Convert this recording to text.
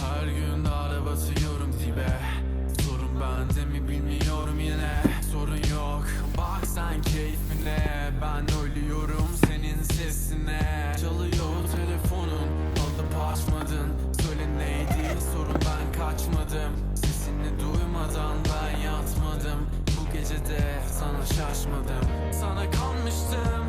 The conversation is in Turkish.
Her gün dağda basıyorum dibe Sorun bende mi bilmiyorum yine. Sorun yok. Bak sen keyfine şaşmadım. Sana kanmıştım